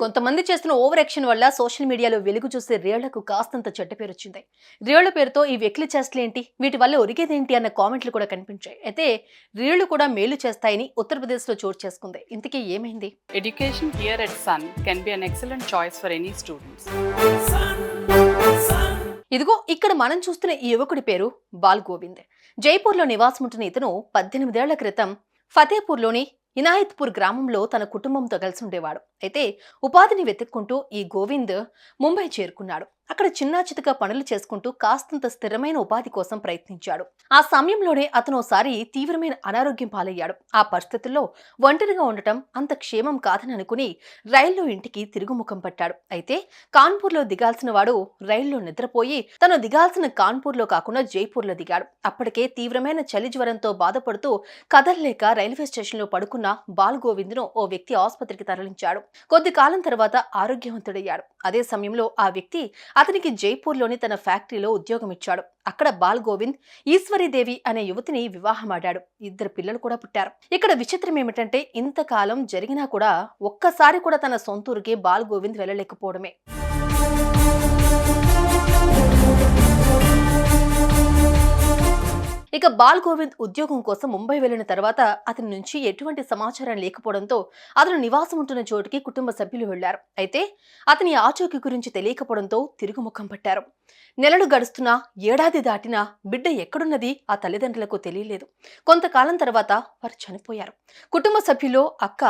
కొంతమంది చేస్తున్న over action వల్ల సోషల్ మీడియాలో వెలుగు చూసే రేళ్ళకు కాస్తంత చెడ్డ పేరు వచ్చింది. రేళ్ళ పేరుతో ఈ వెకిలి చేష్టలేంటి వీటి వల్ల ఒరిగేదేంటి అన్న కామెంట్లు కూడా కనిపించాయి. అయితే రీళ్ళు కూడా మేలు చేస్తాయని ఉత్తరప్రదేశ్లో చోటు చేసుకుంది. ఇంతకీ ఏమైంది? Education here at Sun can be an excellent choice for any students. ఇదిగో ఇక్కడ మనం చూస్తున్న ఈ యువకుడి పేరు బాల్ గోవింద్ జైపూర్లో నివాసం ఉంటున్న ఇతను పద్దెనిమిదేళ్ళ క్రితం ఫతేపూర్లోని ఇనాయత్పూర్ గ్రామంలో తన కుటుంబంతో కలిసి ఉండేవాడు. అయితే ఉపాధిని వెతుక్కుంటూ ఈ గోవింద్ ముంబై చేరుకున్నాడు. అక్కడ చిన్నాచితగా పనులు చేసుకుంటూ కాస్తంత స్థిరమైన ఉపాధి కోసం ప్రయత్నించాడు. ఆ సమయంలోనే అతను ఒకసారి తీవ్రమైన అనారోగ్యం పాలయ్యాడు. ఆ పరిస్థితుల్లో ఒంటరిగా ఉండటం అంత క్షేమం కాదని అనుకుని రైల్లో ఇంటికి తిరుగుముఖం పట్టాడు. అయితే కాన్పూర్లో దిగాల్సిన వాడు రైల్లో నిద్రపోయి తను దిగాల్సిన కాన్పూర్లో కాకుండా జైపూర్లో దిగాడు. అప్పటికే తీవ్రమైన చలి జ్వరంతో బాధపడుతూ కదలలేక రైల్వే స్టేషన్లో పడుకున్న బాల్ గోవింద్ను ఓ వ్యక్తి ఆసుపత్రికి తరలించాడు. కొద్ది కాలం తర్వాత ఆరోగ్యవంతుడయ్యాడు. అదే సమయంలో ఆ వ్యక్తి అతనికి జైపూర్లోని తన ఫ్యాక్టరీలో ఉద్యోగం ఇచ్చాడు అక్కడ బాల్ గోవింద్ ఈశ్వరీదేవి అనే యువతిని వివాహమాడాడు. ఇద్దరు పిల్లలు కూడా పుట్టారు. ఇక్కడ విచిత్రం ఏమిటంటే ఇంతకాలం జరిగినా కూడా ఒక్కసారి కూడా తన సొంతూరుకి బాల్ గోవింద్ వెళ్ళలేకపోవడమే. ఇక బాల్ గోవింద్ ఉద్యోగం కోసం ముంబై వెళ్ళిన తర్వాత అతని నుంచి ఎటువంటి సమాచారం లేకపోవడంతో అతను నివాసం ఉంటున్న చోటుకి కుటుంబ సభ్యులు వెళ్ళారు. అయితే అతని ఆచూకీ గురించి తెలియకపోవడంతో తిరుగుముఖం పట్టారు. నెలలు గడుస్తున్నా ఏడాది దాటినా బిడ్డ ఎక్కడున్నది ఆ తల్లిదండ్రులకు తెలియలేదు. కొంతకాలం తర్వాత వారు చనిపోయారు. కుటుంబ సభ్యుల్లో అక్క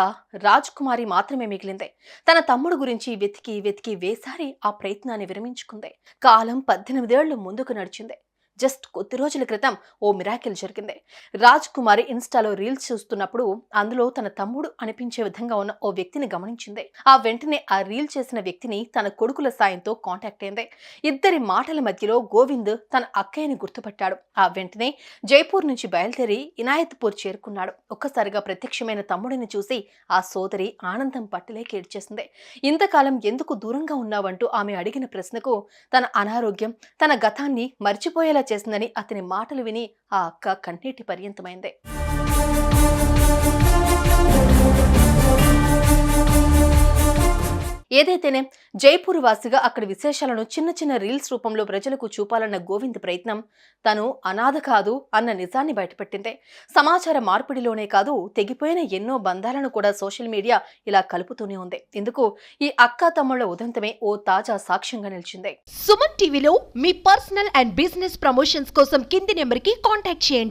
రాజ్ కుమారి మాత్రమే మిగిలింది. తన తమ్ముడు గురించి వెతికి వెతికి వేసారి ఆ ప్రయత్నాన్ని విరమించుకుంది. కాలం పద్దెనిమిదేళ్ళు ముందుకు నడిచింది. జస్ట్ కొద్ది రోజుల క్రితం ఓ మిరాకిల్ జరిగింది. రాజ్ కుమారి ఇన్స్టాలో రీల్స్ చూస్తున్నప్పుడు అందులో తన తమ్ముడు అనిపించే విధంగా ఉన్న ఓ వ్యక్తిని గమనించింది. ఆ వెంటనే ఆ రీల్ చేసిన వ్యక్తిని తన కొడుకుల సాయంతో కాంటాక్ట్ అయింది. ఇద్దరి మాటల మధ్యలో గోవింద్ తన అక్కయ్యని గుర్తుపట్టాడు. ఆ వెంటనే జైపూర్ నుంచి బయలుదేరి ఇనాయత్పూర్ చేరుకున్నాడు. ఒక్కసారిగా ప్రత్యక్షమైన తమ్ముడిని చూసి ఆ సోదరి ఆనందం పట్టలేక ఏడ్చేసింది. ఇంతకాలం ఎందుకు దూరంగా ఉన్నావంటూ ఆమె అడిగిన ప్రశ్నకు తన అనారోగ్యం తన గతాన్ని మర్చిపోయేలా చేసిందని అతని మాటలు విని ఆ అక్క కన్నీటి పర్యంతమైంది. ఏదైతేనే జైపూర్ వాసిగా అక్కడి విశేషాలను చిన్న చిన్న రీల్స్ రూపంలో ప్రజలకు చూపాలన్న గోవింద్ ప్రయత్నం. తను అనాథ కాదు అన్న నిజాన్ని బయటపెట్టింది సమాచార మార్పిడిలోనే కాదు తెగిపోయిన ఎన్నో బంధాలను కూడా సోషల్ మీడియా ఇలా కలుపుతూనే ఉంది. ఇందుకు ఈ అక్క తమ్ముళ్ళ ఉదంతమే ఓ తాజా సాక్ష్యంగా నిలిచింది. సుమన్ టీవీలో మీ పర్సనల్ అండ్ బిజినెస్ ప్రమోషన్స్ కోసం కింది నెంబర్కి కాంటాక్ట్ చేయండి.